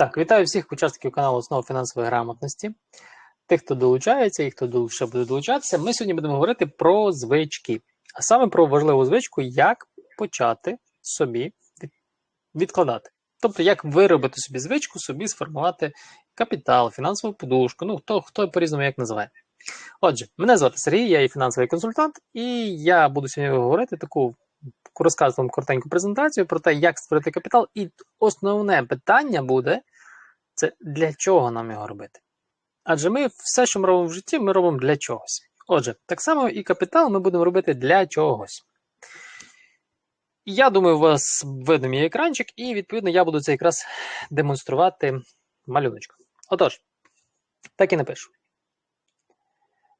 Так, вітаю всіх учасників каналу Основи фінансової грамотності. Тих, хто долучається і хто ще буде долучатися. Ми сьогодні будемо говорити про звички, а саме про важливу звичку, як почати собі відкладати. Тобто, як виробити собі звичку, собі сформувати капітал, фінансову подушку, ну хто, хто по-різному як називає. Отже, мене звати Сергій, я є фінансовий консультант, і я буду сьогодні говорити таку розказувати вам коротеньку презентацію про те, як створити капітал. І основне питання буде: це для чого нам його робити? Адже ми все, що ми робимо в житті, ми робимо для чогось. Отже, так само і капітал ми будемо робити для чогось. Я думаю, у вас видно мій екранчик, і відповідно я буду це якраз демонструвати малюночком. Отож, так і напишу.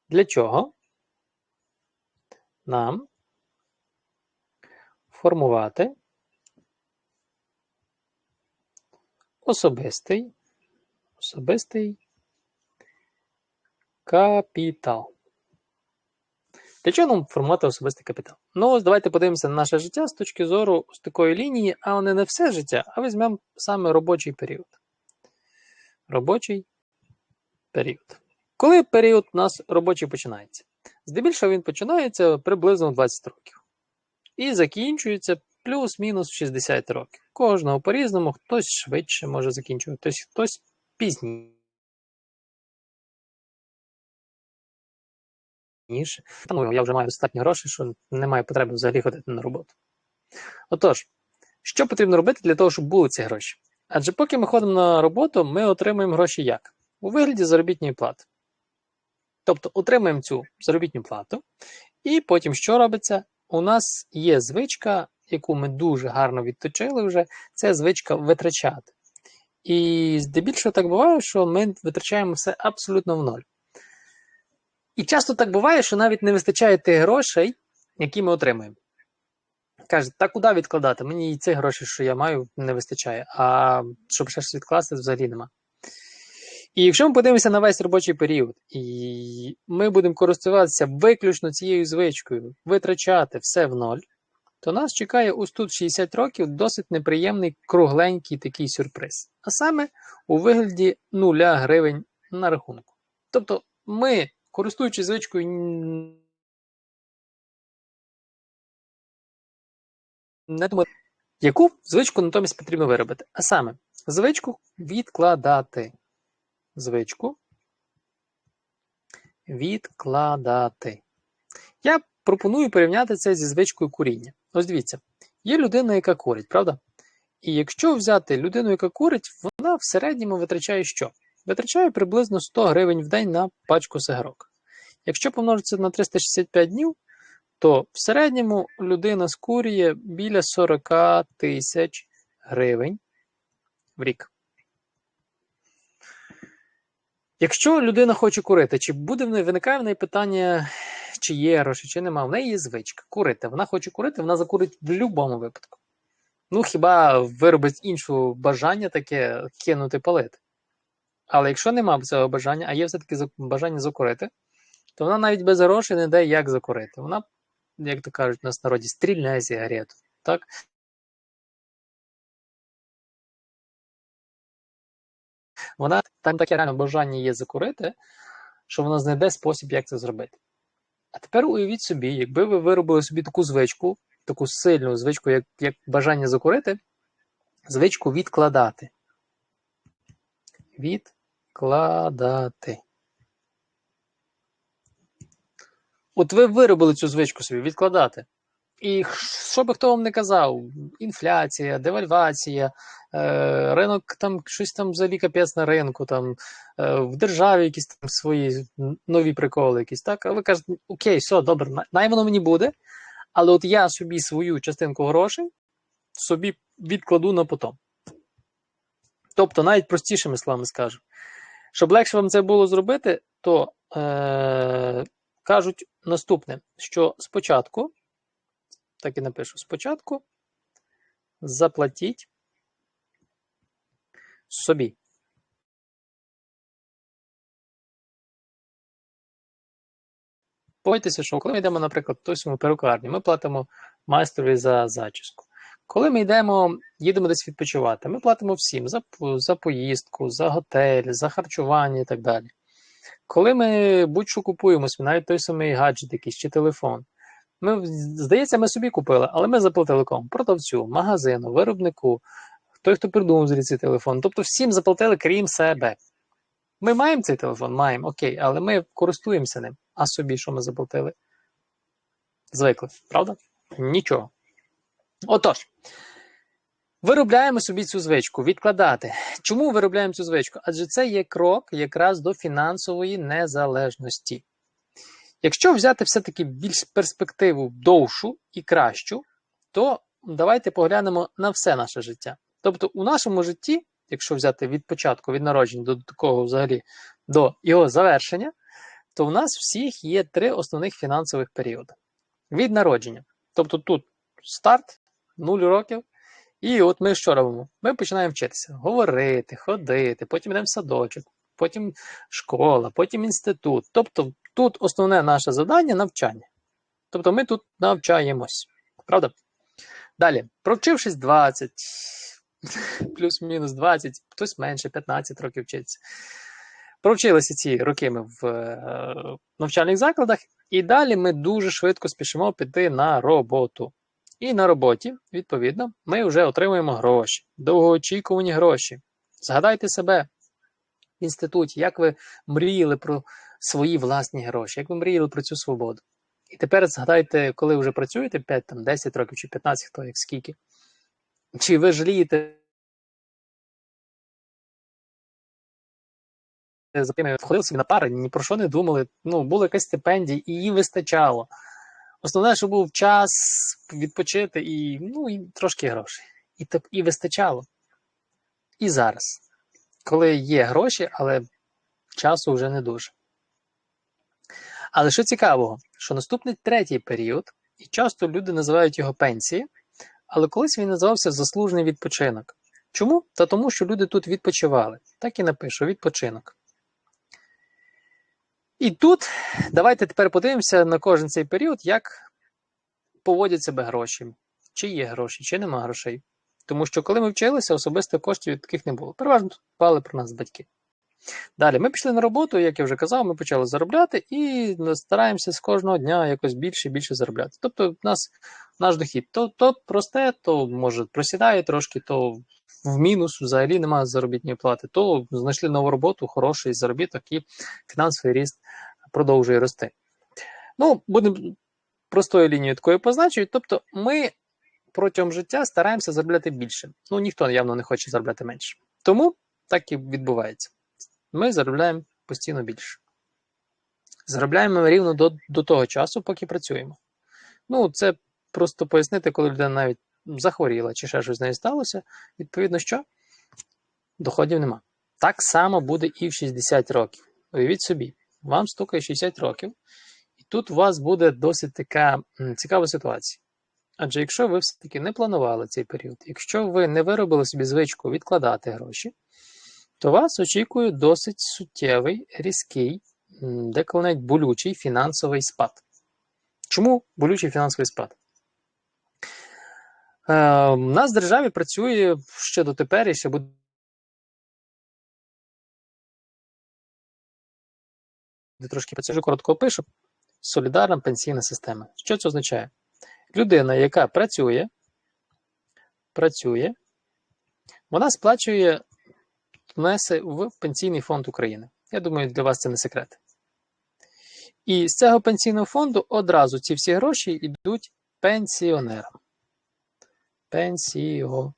Для чого нам формувати особистий, особистий капітал. Для чого нам формувати особистий капітал? Ну, ось давайте подивимося на наше життя з точки зору з такої лінії, а не на все життя, а візьмемо саме робочий період. Робочий період. Коли період у нас робочий починається? Здебільшого він починається приблизно 20 років. І закінчується плюс-мінус 60 років. Кожного по-різному, хтось швидше може закінчувати, хтось пізніше. Ну, я вже маю достатньо грошей, що немає потреби взагалі ходити на роботу. Отож, що потрібно робити для того, щоб були ці гроші? Адже поки ми ходимо на роботу, ми отримуємо гроші як? У вигляді заробітної плати. Тобто отримуємо цю заробітну плату, і потім що робиться? У нас є звичка, яку ми дуже гарно відточили вже, це звичка витрачати. І здебільшого так буває, що ми витрачаємо все абсолютно в ноль. І часто так буває, що навіть не вистачає тих грошей, які ми отримуємо. Кажуть, та куди відкладати? Мені і цих грошей, що я маю, не вистачає. А щоб ще щось відкласти, взагалі нема. І якщо ми подивимося на весь робочий період, і ми будемо користуватися виключно цією звичкою, витрачати все в ноль, то нас чекає ось тут 60 років досить неприємний кругленький такий сюрприз. А саме у вигляді нуля гривень на рахунку. Тобто ми, користуючись звичкою, не думали, яку звичку натомість потрібно виробити. А саме звичку відкладати. Звичку відкладати. Я пропоную порівняти це зі звичкою куріння. Ось дивіться, є людина, яка курить, правда? І якщо взяти людину, яка курить, вона в середньому витрачає що? Витрачає приблизно 100 гривень в день на пачку сигарок. Якщо помножити на 365 днів, то в середньому людина скурює біля 40 тисяч гривень в рік. Якщо людина хоче курити, чи буде виникає в неї питання, чи є гроші, чи нема, в неї є звичка курити. Вона хоче курити, вона закурить в будь-якому випадку. Ну, хіба виробить інше бажання таке кинути палити. Але якщо нема цього бажання, а є все-таки бажання закурити, то вона навіть без грошей не дає, як закурити. Вона, як то кажуть, у нас народі, стрільне сигарету. Так? Вона там таке реально бажання є закурити, що вона знайде спосіб, як це зробити. А тепер уявіть собі, якби ви виробили собі таку звичку, таку сильну звичку, як, як бажання закурити, звичку відкладати. Відкладати. От ви виробили цю звичку собі відкладати. І що би хто вам не казав, інфляція, девальвація, е, ринок там щось там взагалі капець на ринку, там е, в державі якісь там свої нові приколи, якісь так. А ви кажете, окей, все, добре, на- най воно мені буде, але от я собі свою частинку грошей собі відкладу на потом. Тобто, навіть простішими словами скажу. Щоб легше вам це було зробити, то е, кажуть наступне: що спочатку, так і напишу, спочатку заплатіть собі. Погодьтеся, що коли ми йдемо, наприклад, в той перукарні, ми платимо майстрові за зачіску. Коли ми йдемо, їдемо десь відпочивати, ми платимо всім за, за поїздку, за готель, за харчування і так далі. Коли ми будь-що купуємо, навіть той самий гаджет якийсь чи телефон, ми, здається, ми собі купили, але ми заплатили кому? Продавцю, магазину, виробнику, той, хто придумав цей телефон. Тобто всім заплатили, крім себе. Ми маємо цей телефон, маємо, окей, але ми користуємося ним. А собі що ми заплатили? Звикли, правда? Нічого. Отож, виробляємо собі цю звичку, відкладати. Чому виробляємо цю звичку? Адже це є крок якраз до фінансової незалежності. Якщо взяти все-таки більш перспективу довшу і кращу, то давайте поглянемо на все наше життя. Тобто, у нашому житті, якщо взяти від початку, від народження до такого взагалі до його завершення, то в нас всіх є три основних фінансових періоди. Від народження. Тобто тут старт, 0 років. І от ми що робимо? Ми починаємо вчитися, говорити, ходити, потім йдемо в садочок, потім школа, потім інститут. Тобто тут основне наше завдання навчання. Тобто ми тут навчаємось. Правда? Далі, провчившись 20, плюс-мінус 20, хтось менше, 15 років вчиться. Провчилися ці роки ми в е, навчальних закладах, і далі ми дуже швидко спішимо піти на роботу. І на роботі, відповідно, ми вже отримуємо гроші, довгоочікувані гроші. Згадайте себе в інституті, як ви мріяли про свої власні гроші, як ви мріяли про цю свободу. І тепер згадайте, коли вже працюєте 5, там, 10 років чи 15, хто як скільки. Чи ви жалієте за тими входили собі на пари, ні про що не думали. Ну, була якась стипендія, і її вистачало. Основне, що був час відпочити і ну, і трошки грошей. І і вистачало. І зараз, коли є гроші, але часу вже не дуже. Але що цікавого, що наступний третій період, і часто люди називають його пенсії, але колись він називався заслужений відпочинок. Чому? Та тому, що люди тут відпочивали. Так і напишу: відпочинок. І тут давайте тепер подивимося на кожен цей період, як поводять себе гроші. Чи є гроші, чи нема грошей. Тому що, коли ми вчилися, особисто коштів таких не було. Переважно тут дбали про нас батьки. Далі ми пішли на роботу, як я вже казав, ми почали заробляти і стараємося з кожного дня якось більше і більше заробляти. Тобто, у нас наш дохід то то просте, то може просідає трошки, то в мінус взагалі немає заробітної плати, то знайшли нову роботу, хороший заробіток і фінансовий ріст продовжує рости. Ну, будемо простою лінією такою позначити. Тобто, ми протягом життя стараємося заробляти більше. Ну, ніхто явно не хоче заробляти менше. Тому так і відбувається. Ми заробляємо постійно більше. Заробляємо рівно до до того часу, поки працюємо. Ну, це просто пояснити, коли людина навіть захворіла чи ще щось з нею сталося, відповідно, що доходів нема. Так само буде і в 60 років. Уявіть собі, вам стукає 60 років, і тут у вас буде досить така цікава ситуація. Адже якщо ви все-таки не планували цей період, якщо ви не виробили собі звичку відкладати гроші, то вас очікує досить суттєвий, різкий, деколи навіть болючий фінансовий спад. Чому болючий фінансовий спад? Е, У нас в державі працює ще дотепер і ще буде. Трошки працюю, коротко опишу. Солідарна пенсійна система. Що це означає? Людина, яка працює, працює, вона сплачує внесе в Пенсійний фонд України. Я думаю, для вас це не секрет. І з цього пенсійного фонду одразу ці всі гроші йдуть пенсіонерам. Пенсіонерам.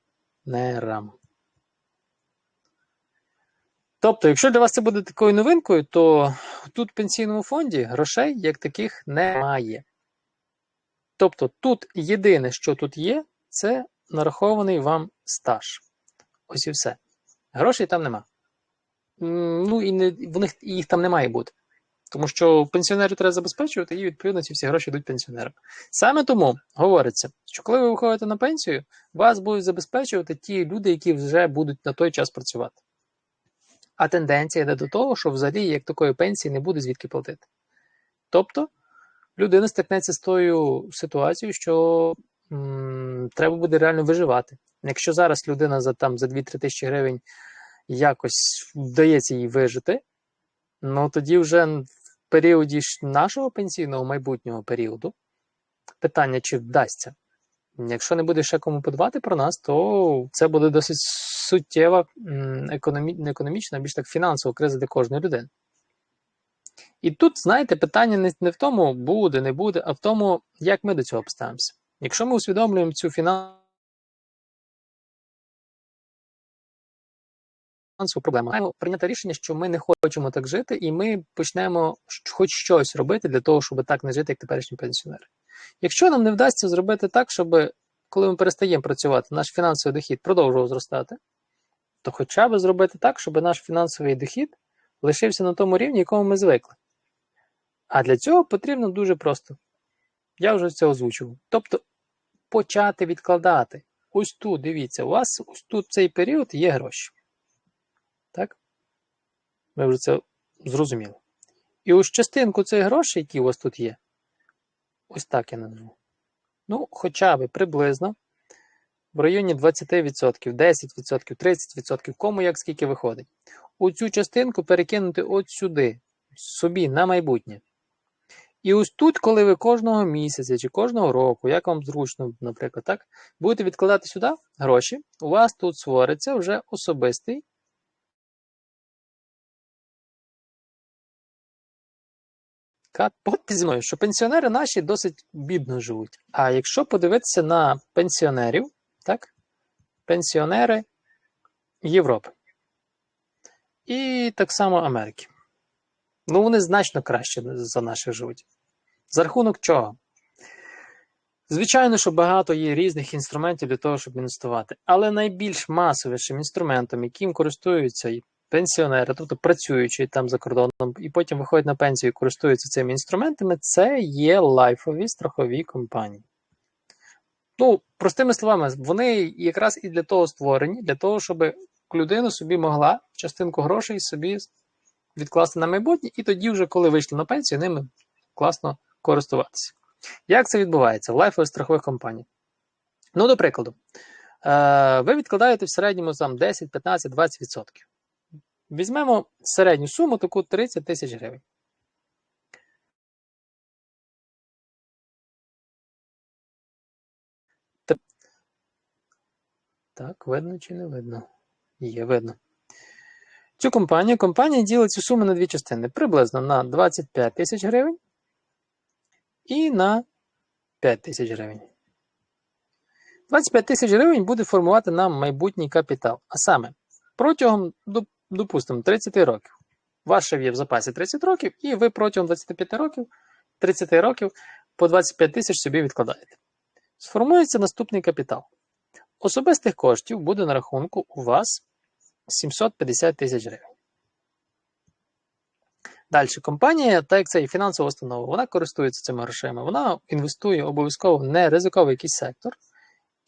Тобто, якщо для вас це буде такою новинкою, то тут в пенсійному фонді грошей як таких немає. Тобто, тут єдине, що тут є, це нарахований вам стаж. Ось і все. Грошей там нема. Ну і не, в них їх там не має бути. Тому що пенсіонерів треба забезпечувати, і відповідно ці всі гроші йдуть пенсіонерам. Саме тому говориться, що коли ви виходите на пенсію, вас будуть забезпечувати ті люди, які вже будуть на той час працювати. А тенденція йде до того, що взагалі як такої пенсії не буде звідки платити. Тобто людина стикнеться з тою ситуацією, що треба буде реально виживати. Якщо зараз людина за там за 2-3 тисячі гривень якось вдається їй вижити, ну тоді вже в періоді нашого пенсійного майбутнього періоду питання, чи вдасться. Якщо не буде ще кому подбати про нас, то це буде досить суттєва економі... не економічна, а більш так фінансова криза для кожної людини. І тут, знаєте, питання не в тому, буде, не буде, а в тому, як ми до цього поставимося. Якщо ми усвідомлюємо цю фінансову проблему, маємо прийняти рішення, що ми не хочемо так жити, і ми почнемо хоч щось робити для того, щоб так не жити, як теперішні пенсіонери. Якщо нам не вдасться зробити так, щоб коли ми перестаємо працювати, наш фінансовий дохід продовжував зростати, то хоча б зробити так, щоб наш фінансовий дохід лишився на тому рівні, якому ми звикли. А для цього потрібно дуже просто. Я вже це озвучував. Тобто почати відкладати. Ось тут, дивіться, у вас ось тут цей період є гроші. Так? Ми вже це зрозуміли. І ось частинку цих грошей, які у вас тут є, ось так я назву. Ну, хоча б приблизно в районі 20%, 10%, 30%, кому як скільки виходить. Оцю частинку перекинути от сюди, собі на майбутнє. І ось тут, коли ви кожного місяця чи кожного року, як вам зручно, наприклад, так, будете відкладати сюди гроші, у вас тут створиться вже особистий. Погодьте зі мною, що пенсіонери наші досить бідно живуть. А якщо подивитися на пенсіонерів, так, пенсіонери Європи і так само Америки. Ну, вони значно краще за наших живуть. За рахунок чого? Звичайно, що багато є різних інструментів для того, щоб інвестувати. Але найбільш масовішим інструментом, яким користуються пенсіонери, тобто працюючи там за кордоном, і потім виходять на пенсію і користуються цими інструментами, це є лайфові страхові компанії. Ну, простими словами, вони якраз і для того створені, для того, щоб людина собі могла частинку грошей собі відкласти на майбутнє, і тоді, вже, коли вийшли на пенсію, ними класно користуватися. Як це відбувається в лайфових страхових компаніях? Ну, до прикладу, ви відкладаєте в середньому там 10, 15, 20%. Візьмемо середню суму, таку 30 тисяч гривень. Так, видно чи не видно? Є видно. Цю компанію компанія ділить цю суму на дві частини. Приблизно на 25 тисяч гривень і на 5 тисяч гривень. 25 тисяч гривень буде формувати нам майбутній капітал. А саме, протягом, допустимо, 30 років. Ваше є в запасі 30 років, і ви протягом 25 років, 30 років по 25 тисяч собі відкладаєте. Сформується наступний капітал. Особистих коштів буде на рахунку у вас 750 тисяч гривень. Далі, компанія, так як це і фінансова установа, вона користується цими грошима, вона інвестує обов'язково в неризиковий якийсь сектор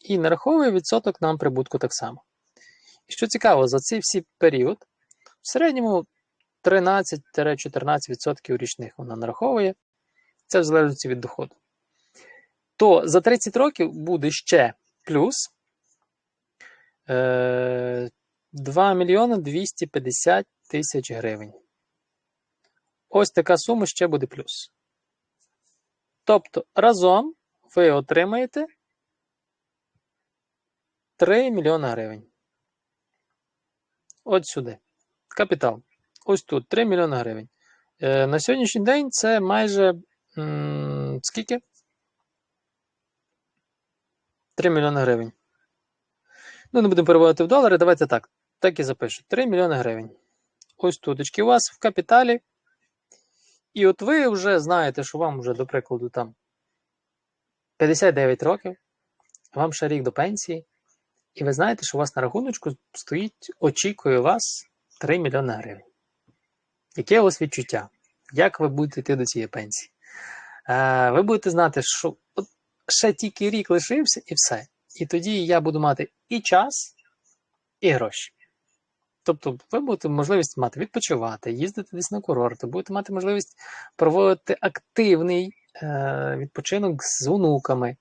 і нараховує відсоток нам прибутку так само. І що цікаво, за цей всі період, в середньому 13-14% річних вона нараховує, це в залежності від доходу. То за 30 років буде ще плюс 2 мільйони 250 тисяч гривень. Ось така сума ще буде плюс. Тобто разом ви отримаєте 3 мільйони гривень. От сюди. Капітал. Ось тут 3 мільйони гривень. Е, На сьогоднішній день це майже м скільки? 3 мільйони гривень. Ну, не будемо переводити в долари. Давайте так. Так і запишу. 3 мільйони гривень. Ось туточки у вас в капіталі. І от ви вже знаєте, що вам вже, до прикладу, там 59 років, вам ще рік до пенсії, і ви знаєте, що у вас на рахуночку стоїть, очікує вас 3 мільйони гривень. Яке у вас відчуття? Як ви будете йти до цієї пенсії? Е, Ви будете знати, що от ще тільки рік лишився, і все. І тоді я буду мати і час, і гроші. Тобто, ви будете можливість мати відпочивати, їздити десь на курорти, будете мати можливість проводити активний е, відпочинок з онуками.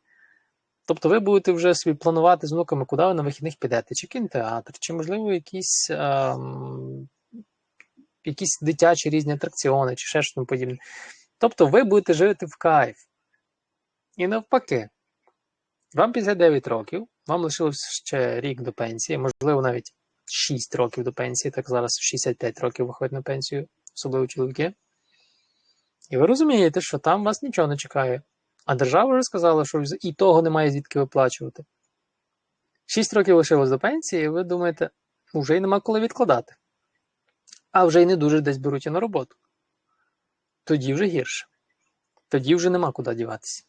Тобто ви будете вже собі планувати з внуками, куди ви на вихідних підете, чи кінотеатр, чи, можливо, якісь ем, якісь дитячі різні атракціони, чи ще щось подібне. Тобто ви будете жити в кайф. І навпаки, вам 59 років, вам лишилось ще рік до пенсії, можливо, навіть 6 років до пенсії, так зараз 65 років виходить на пенсію, особливо чоловіки. І ви розумієте, що там вас нічого не чекає. А держава вже сказала, що і того немає звідки виплачувати. 6 років лишилось до пенсії, і ви думаєте, вже й нема коли відкладати. А вже й не дуже десь беруть і на роботу. Тоді вже гірше. Тоді вже нема куди діватися.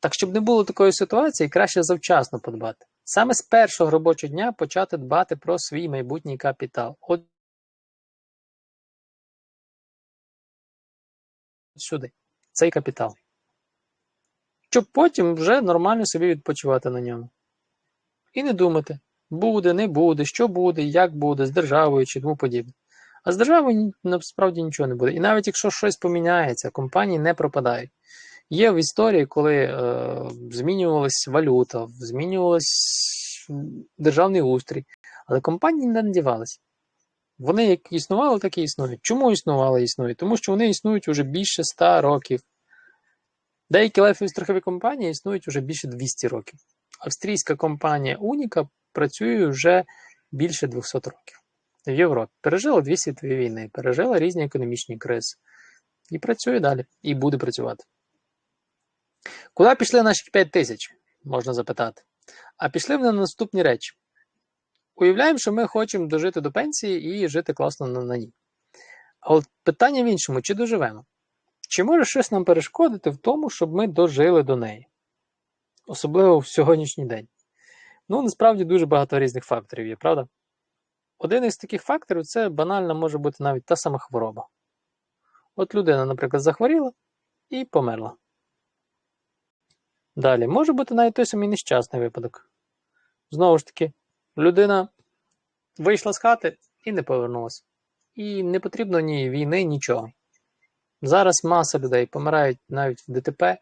Так, щоб не було такої ситуації, краще завчасно подбати. Саме з першого робочого дня почати дбати про свій майбутній капітал. От сюди. Цей капітал. Щоб потім вже нормально собі відпочивати на ньому. І не думати, буде, не буде, що буде, як буде, з державою чи тому подібне. А з державою насправді нічого не буде. І навіть якщо щось поміняється, компанії не пропадають. Є в історії, коли е, змінювалась валюта, змінювався державний устрій, але компанії не надівалися. Вони як існували, так і існують. Чому існували існують? Тому що вони існують вже більше 100 років. Деякі лайфові страхові компанії існують вже більше 200 років. Австрійська компанія Уніка працює вже більше 200 років в Європі. Пережила дві світові війни, пережила різні економічні кризи. І працює далі, і буде працювати. Куди пішли наші 5 тисяч, можна запитати. А пішли вони на наступні речі. Уявляємо, що ми хочемо дожити до пенсії і жити класно на, на ній. А от питання в іншому: чи доживемо? Чи може щось нам перешкодити в тому, щоб ми дожили до неї? Особливо в сьогоднішній день. Ну, насправді дуже багато різних факторів є, правда? Один із таких факторів це банально може бути навіть та сама хвороба. От людина, наприклад, захворіла і померла. Далі, може бути навіть той самий нещасний випадок. Знову ж таки, людина вийшла з хати і не повернулася. І не потрібно ні війни, нічого. Зараз маса людей помирають навіть в ДТП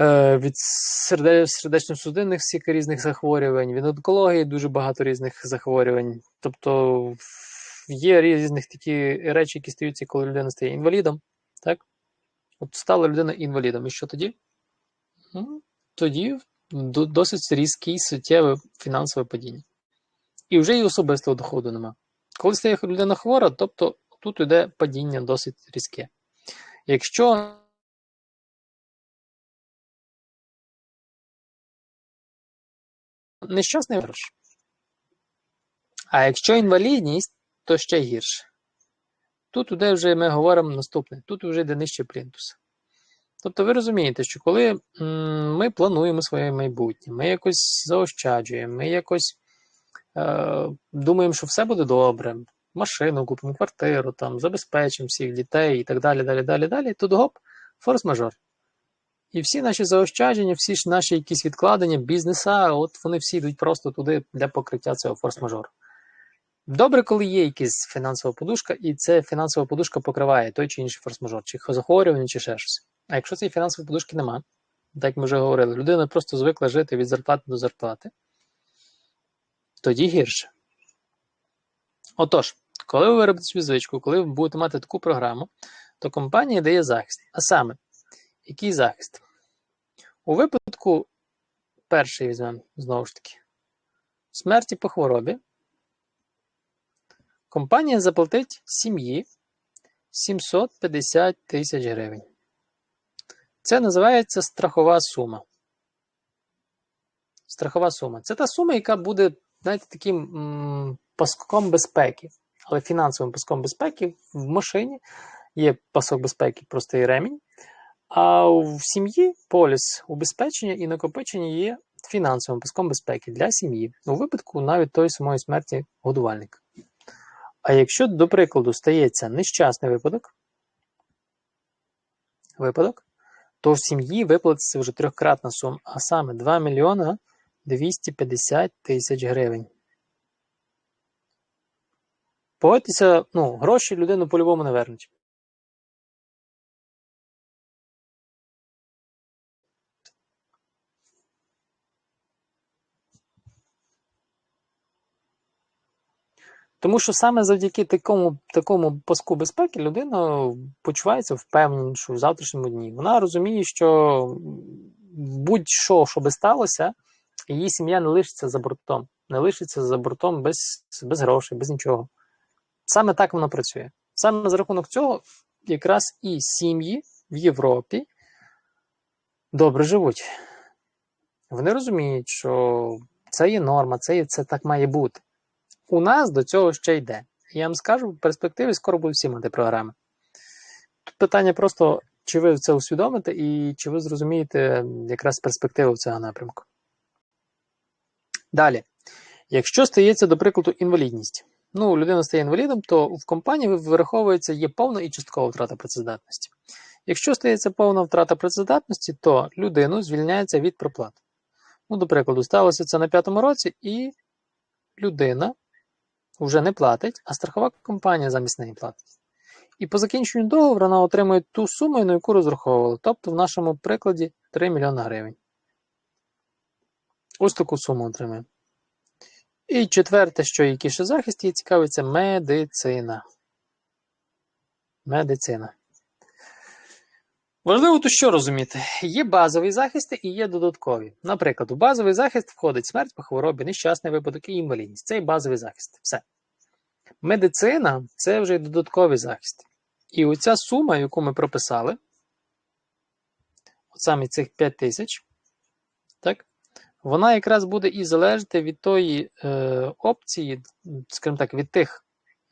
е, від сердечно-судинних всіх різних захворювань, від онкології дуже багато різних захворювань. Тобто є різних такі речі, які стаються, коли людина стає інвалідом. Так? От стала людина інвалідом. І що тоді? Тоді досить різкий суттєве фінансове падіння. І вже і особистого доходу нема. Коли стає людина хвора, тобто тут йде падіння досить різке. Якщо нещасний грош. А якщо інвалідність, то ще гірше. Тут вже ми говоримо наступне, тут вже йде нижче плінтуса. Тобто ви розумієте, що коли ми плануємо своє майбутнє, ми якось заощаджуємо, ми якось е, думаємо, що все буде добре, машину купимо, квартиру, там, забезпечимо всіх дітей і так далі, далі, далі, далі, тут гоп, форс-мажор. І всі наші заощадження, всі ж наші якісь відкладення, бізнеса, от вони всі йдуть просто туди для покриття цього форс-мажору. Добре, коли є якась фінансова подушка, і ця фінансова подушка покриває той чи інший форс-мажор, чи захворювання, чи ще щось. А якщо цієї фінансової подушки нема, так як ми вже говорили, людина просто звикла жити від зарплати до зарплати, тоді гірше. Отож, коли ви виробите свою звичку, коли ви будете мати таку програму, то компанія дає захист. А саме, який захист? У випадку, перший візьмемо, знову ж таки, смерті по хворобі, компанія заплатить сім'ї 750 тисяч гривень. Це називається страхова сума. Страхова сума. Це та сума, яка буде, знаєте, таким м, паском безпеки, але фінансовим паском безпеки в машині є пасок безпеки, простий ремінь. А в сім'ї поліс убезпечення і накопичення є фінансовим паском безпеки для сім'ї, у випадку навіть тої самої смерті годувальника. А якщо, до прикладу, стається нещасний випадок, випадок, то в сім'ї виплатиться вже трьохкратна сума, а саме 2 мільйона 250 тисяч гривень. Погодьтеся, ну, гроші людину по-любому не вернуть. Тому що саме завдяки такому такому паску безпеки людина почувається впевненішою в завтрашньому дні. Вона розуміє, що будь-що, що би сталося, її сім'я не лишиться за бортом, не лишиться за бортом без, без грошей, без нічого. Саме так воно працює. Саме за рахунок цього, якраз і сім'ї в Європі добре живуть. Вони розуміють, що це є норма, це, є, це так має бути. У нас до цього ще йде. Я вам скажу, в перспективі скоро будуть всі мати програми. Тут питання просто, чи ви це усвідомите і чи ви зрозумієте якраз перспективу цього напрямку. Далі, якщо стається, до прикладу, інвалідність. Ну, людина стає інвалідом, то в компанії вираховується є повна і часткова втрата працездатності. Якщо стається повна втрата працездатності, то людину звільняється від проплат. Ну, до прикладу, сталося це на п'ятому році, і людина вже не платить, а страхова компанія замість неї платить. І по закінченню договору вона отримує ту суму, на яку розраховувала. Тобто, в нашому прикладі 3 мільйони гривень. Ось таку суму отримує. І четверте, що який захист її цікавиться медицина. Медицина. Важливо тут що розуміти: є базові захисти і є додаткові. Наприклад, у базовий захист входить смерть по хворобі, нещасний випадок і інвалідність. Це і базовий захист. Все. Медицина це вже додатковий захист. І оця сума, яку ми прописали, от саме цих 5 тисяч, так, вона якраз буде і залежати від тої е, опції, скажімо так, від тих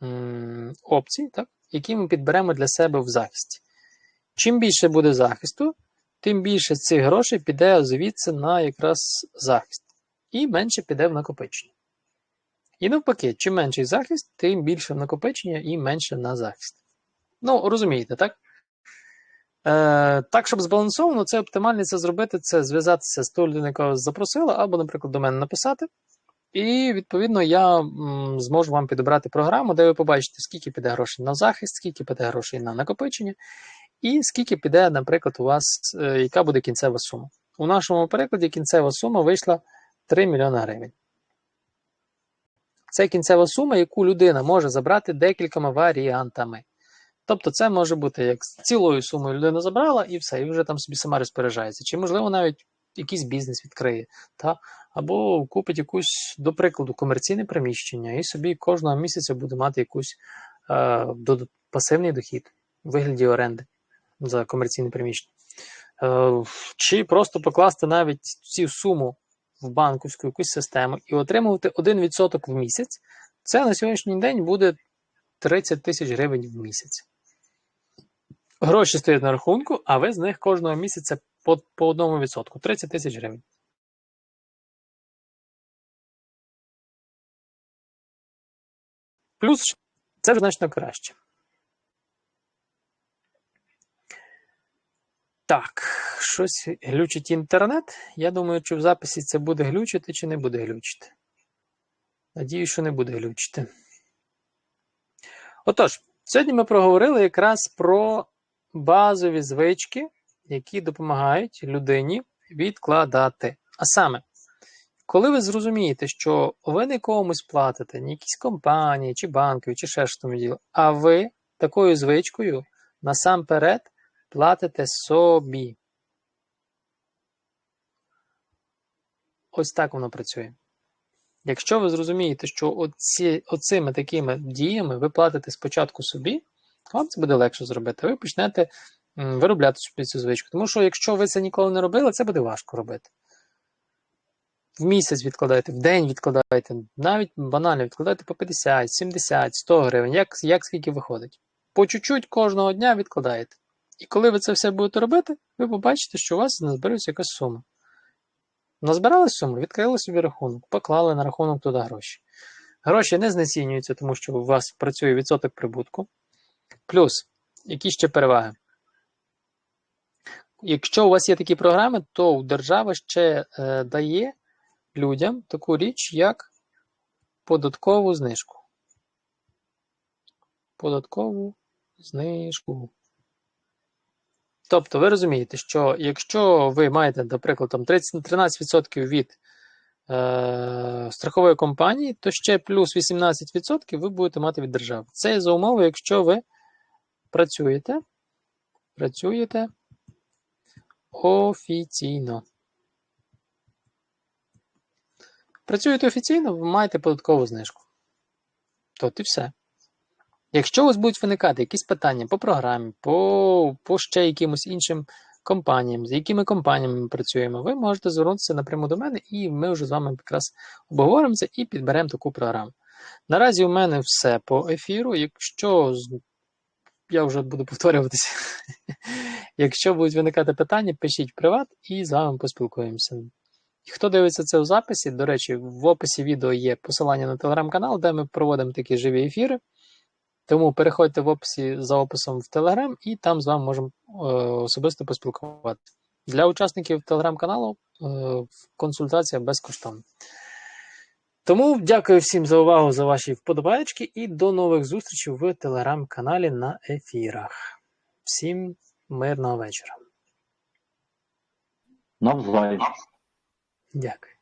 м, опцій, так, які ми підберемо для себе в захисті. Чим більше буде захисту, тим більше цих грошей піде звідси на якраз захист. І менше піде в накопичення. І навпаки, чим менший захист, тим більше в накопичення і менше на захист. Ну, розумієте, так? Е, Так, щоб збалансовано, це оптимально це зробити, це зв'язатися з тою людиною, яка запросила, або, наприклад, до мене написати. І, відповідно, я зможу вам підібрати програму, де ви побачите, скільки піде грошей на захист, скільки піде грошей на накопичення, і скільки піде, наприклад, у вас, е, яка буде кінцева сума. У нашому прикладі кінцева сума вийшла 3 мільйони гривень. Це кінцева сума, яку людина може забрати декількома варіантами. Тобто, це може бути як цілою сумою людина забрала і все, і вже там собі сама розпоряджається. Чи, можливо, навіть якийсь бізнес відкриє, та? або купить якусь, до прикладу, комерційне приміщення, і собі кожного місяця буде мати якийсь е, пасивний дохід у вигляді оренди за комерційне приміщення. Е, чи просто покласти навіть цю суму в банківську якусь систему і отримувати 1% в місяць, це на сьогоднішній день буде 30 тисяч гривень в місяць. Гроші стоять на рахунку, а ви з них кожного місяця по, по одному відсотку 30 тисяч гривень. Плюс це значно краще. Так, щось глючить інтернет. Я думаю, чи в записі це буде глючити, чи не буде глючити. Надію, що не буде глючити. Отож, сьогодні ми проговорили якраз про базові звички, які допомагають людині відкладати. А саме, коли ви зрозумієте, що ви не комусь платите, ні якісь компанії, чи банки, чи ще що там а ви такою звичкою насамперед платите собі. Ось так воно працює. Якщо ви зрозумієте, що оці, оцими такими діями ви платите спочатку собі, вам це буде легше зробити. Ви почнете виробляти собі цю звичку. Тому що, якщо ви це ніколи не робили, це буде важко робити. В місяць відкладайте, в день відкладайте, навіть банально відкладайте по 50, 70, 100 гривень, як як скільки виходить. По чуть-чуть кожного дня відкладаєте. І коли ви це все будете робити, ви побачите, що у вас назбереться якась сума. Назбирали суму, відкрили собі рахунок, поклали на рахунок туди гроші. Гроші не знецінюються, тому що у вас працює відсоток прибутку. Плюс, які ще переваги? Якщо у вас є такі програми, то держава ще е, дає людям таку річ, як податкову знижку. Податкову знижку. Тобто, ви розумієте, що якщо ви маєте, наприклад, там 13% від е, страхової компанії, то ще плюс 18% ви будете мати від держави. Це за умови, якщо ви працюєте, працюєте офіційно. Працюєте офіційно, ви маєте податкову знижку. Тут і все. Якщо у вас будуть виникати якісь питання по програмі, по, по ще якимось іншим компаніям, з якими компаніями ми працюємо, ви можете звернутися напряму до мене, і ми вже з вами якраз обговоримо це і підберемо таку програму. Наразі у мене все по ефіру. Якщо я вже буду повторюватися, якщо будуть виникати питання, пишіть приват і з вами поспілкуємося. Хто дивиться це у записі, до речі, в описі відео є посилання на телеграм-канал, де ми проводимо такі живі ефіри. Тому переходьте в описі за описом в Телеграм, і там з вами можемо е, особисто поспілкуватися. Для учасників телеграм-каналу е, консультація безкоштовна. Тому дякую всім за увагу, за ваші вподобаєчки і до нових зустрічей в телеграм-каналі на ефірах. Всім мирного вечора. Навзаєм. Дякую.